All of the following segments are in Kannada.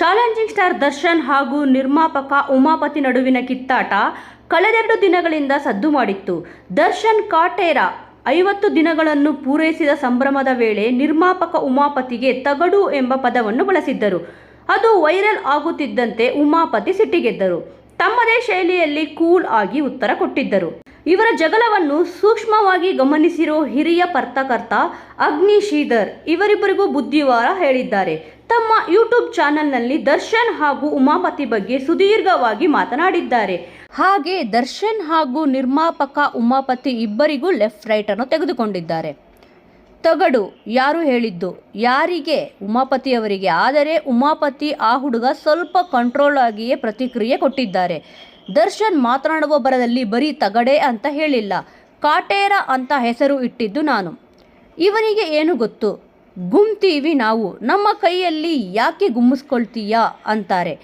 ಚಾಲೆಂಜಿಂಗ್ ಸ್ಟಾರ್ ದರ್ಶನ್ ಹಾಗೂ ನಿರ್ಮಾಪಕ ಉಮಾಪತಿ ನಡುವಿನ ಕಿತ್ತಾಟ ಕಳೆದೆರಡು ದಿನಗಳಿಂದ ಸದ್ದು ಮಾಡಿತ್ತು. ದರ್ಶನ್ ಕಾಟೇರ ಐವತ್ತು ದಿನಗಳನ್ನು ಪೂರೈಸಿದ ಸಂಭ್ರಮದ ವೇಳೆ ನಿರ್ಮಾಪಕ ಉಮಾಪತಿಗೆ ತಗಡು ಎಂಬ ಪದವನ್ನು ಬಳಸಿದ್ದರು. ಅದು ವೈರಲ್ ಆಗುತ್ತಿದ್ದಂತೆ ಉಮಾಪತಿ ಸಿಟ್ಟಿಗೆದ್ದರು. ತಮ್ಮದೇ ಶೈಲಿಯಲ್ಲಿ ಕೂಲ್ ಆಗಿ ಉತ್ತರ ಕೊಟ್ಟಿದ್ದರು. ಇವರ ಜಗಳವನ್ನು ಸೂಕ್ಷ್ಮವಾಗಿ ಗಮನಿಸಿರೋ ಹಿರಿಯ ಪರ್ತಕರ್ತ ಅಗ್ನಿ ಶ್ರೀಧರ್ ಇವರಿಬ್ಬರಿಗೂ ಬುದ್ಧಿವಾರ ಹೇಳಿದ್ದಾರೆ. ತಮ್ಮ ಯೂಟ್ಯೂಬ್ ಚಾನೆಲ್ನಲ್ಲಿ ದರ್ಶನ್ ಹಾಗೂ ಉಮಾಪತಿ ಬಗ್ಗೆ ಸುದೀರ್ಘವಾಗಿ ಮಾತನಾಡಿದ್ದಾರೆ. ಹಾಗೆ ದರ್ಶನ್ ಹಾಗೂ ನಿರ್ಮಾಪಕ ಉಮಾಪತಿ ಇಬ್ಬರಿಗೂ ಲೆಫ್ಟ್ ರೈಟ್ ಅನ್ನು ತೆಗೆದುಕೊಂಡಿದ್ದಾರೆ. ತಗಡು, ಯಾರು ಹೇಳಿದ್ದು? ಯಾರಿಗೆ? ಉಮಾಪತಿಯವರಿಗೆ. ಆದರೆ ಉಮಾಪತಿ ಆ ಹುಡುಗ ಸ್ವಲ್ಪ ಕಂಟ್ರೋಲ್ ಆಗಿಯೇ ಪ್ರತಿಕ್ರಿಯೆ ಕೊಟ್ಟಿದ್ದಾರೆ. ದರ್ಶನ್ ಮಾತನಾಡುವ ಬರದಲ್ಲಿ ಬರೀ ತಗಡೆ ಅಂತ ಹೇಳಿಲ್ಲ. ಕಾಟೇರ ಅಂತ ಹೆಸರು ಇಟ್ಟಿದ್ದು ನಾನು. ಇವನಿಗೆ ಏನು ಗೊತ್ತು? ಗುಮ್ತೀವಿ ನಾವು. ನಮ್ಮ ಕೈಯಲ್ಲಿ ಯಾಕೆ ಗುಮ್ಮಿಸ್ಕೊಳ್ತೀಯಾ? ಅಂತಾರೆ.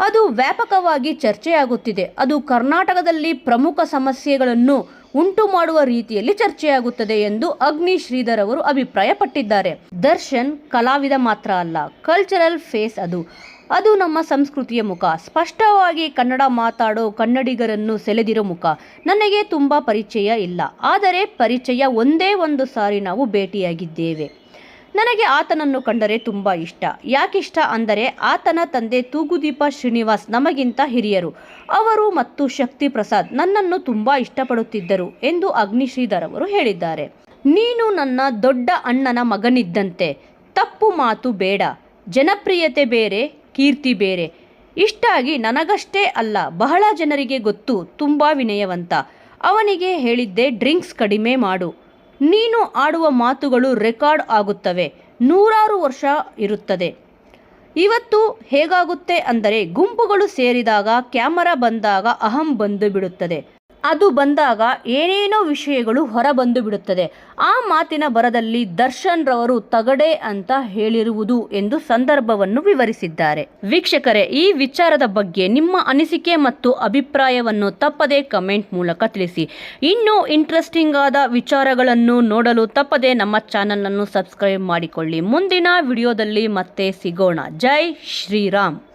ಅದು ವ್ಯಾಪಕವಾಗಿ ಚರ್ಚೆಯಾಗುತ್ತಿದೆ. ಅದು ಕರ್ನಾಟಕದಲ್ಲಿ ಪ್ರಮುಖ ಸಮಸ್ಯೆಗಳನ್ನು ಉಂಟು ಮಾಡುವ ರೀತಿಯಲ್ಲಿ ಚರ್ಚೆಯಾಗುತ್ತದೆ ಎಂದು ಅಗ್ನಿ ಶ್ರೀಧರ್ ಅವರು ಅಭಿಪ್ರಾಯಪಟ್ಟಿದ್ದಾರೆ. ದರ್ಶನ್ ಕಲಾವಿದ ಮಾತ್ರ ಅಲ್ಲ ಕಲ್ಚರಲ್ ಫೇಸ್ ಅದು. ಅದು ನಮ್ಮ ಸಂಸ್ಕೃತಿಯ ಮುಖ. ಸ್ಪಷ್ಟವಾಗಿ ಕನ್ನಡ ಮಾತಾಡೋ ಕನ್ನಡಿಗರನ್ನು ಸೆಳೆದಿರೋ ಮುಖ. ನನಗೆ ತುಂಬ ಪರಿಚಯ ಇಲ್ಲ. ಆದರೆ ಪರಿಚಯ ಒಂದೇ ಒಂದು ಸಾರಿ ನಾವು ಭೇಟಿಯಾಗಿದ್ದೇವೆ. ನನಗೆ ಆತನನ್ನು ಕಂಡರೆ ತುಂಬ ಇಷ್ಟ. ಯಾಕಿಷ್ಟ ಅಂದರೆ ಆತನ ತಂದೆ ತೂಗುದೀಪ ಶ್ರೀನಿವಾಸ್ ನಮಗಿಂತ ಹಿರಿಯರು. ಅವರು ಮತ್ತು ಶಕ್ತಿ ಪ್ರಸಾದ್ ನನ್ನನ್ನು ತುಂಬ ಇಷ್ಟಪಡುತ್ತಿದ್ದರು ಎಂದು ಅಗ್ನಿಶ್ರೀಧರ್ ಅವರು ಹೇಳಿದ್ದಾರೆ. ನೀನು ನನ್ನ ದೊಡ್ಡ ಅಣ್ಣನ ಮಗನಿದ್ದಂತೆ. ತಪ್ಪು ಮಾತು ಬೇಡ. ಜನಪ್ರಿಯತೆ ಬೇರೆ ಕೀರ್ತಿ ಬೇರೆ. ಇಷ್ಟಾಗಿ ನನಗಷ್ಟೇ ಅಲ್ಲ, ಬಹಳ ಜನರಿಗೆ ಗೊತ್ತು, ತುಂಬ ವಿನಯವಂತ. ಅವನಿಗೆ ಹೇಳಿದ್ದೆ, ಡ್ರಿಂಕ್ಸ್ ಕಡಿಮೆ ಮಾಡು. ನೀನು ಆಡುವ ಮಾತುಗಳು ರೆಕಾರ್ಡ್ ಆಗುತ್ತವೆ. ನೂರಾರು ವರ್ಷ ಇರುತ್ತದೆ. ಇವತ್ತು ಹೇಗಾಗುತ್ತೆ ಅಂದರೆ ಗುಂಪುಗಳು ಸೇರಿದಾಗ, ಕ್ಯಾಮರಾ ಬಂದಾಗ ಅಹಂ ಬಂದು ಬಿಡುತ್ತದೆ. ಅದು ಬಂದಾಗ ಏನೇನೋ ವಿಷಯಗಳು ಹೊರಬಂದು ಬಿಡುತ್ತದೆ ಆ ಮಾತಿನ ಬರದಲ್ಲಿ ದರ್ಶನ್ ರವರು ತಗಡೆ ಅಂತ ಹೇಳಿರುವುದು ಎಂದು ಸಂದರ್ಭವನ್ನು ವಿವರಿಸಿದ್ದಾರೆ. ವೀಕ್ಷಕರೇ, ಈ ವಿಚಾರದ ಬಗ್ಗೆ ನಿಮ್ಮ ಅನಿಸಿಕೆ ಮತ್ತು ಅಭಿಪ್ರಾಯವನ್ನು ತಪ್ಪದೆ ಕಮೆಂಟ್ ಮೂಲಕ ತಿಳಿಸಿ. ಇನ್ನೂ ಇಂಟ್ರೆಸ್ಟಿಂಗ್ ಆದ ವಿಚಾರಗಳನ್ನು ನೋಡಲು ತಪ್ಪದೆ ನಮ್ಮ ಚಾನಲನ್ನು ಸಬ್ಸ್ಕ್ರೈಬ್ ಮಾಡಿಕೊಳ್ಳಿ. ಮುಂದಿನ ವಿಡಿಯೋದಲ್ಲಿ ಮತ್ತೆ ಸಿಗೋಣ. ಜೈ ಶ್ರೀರಾಮ್.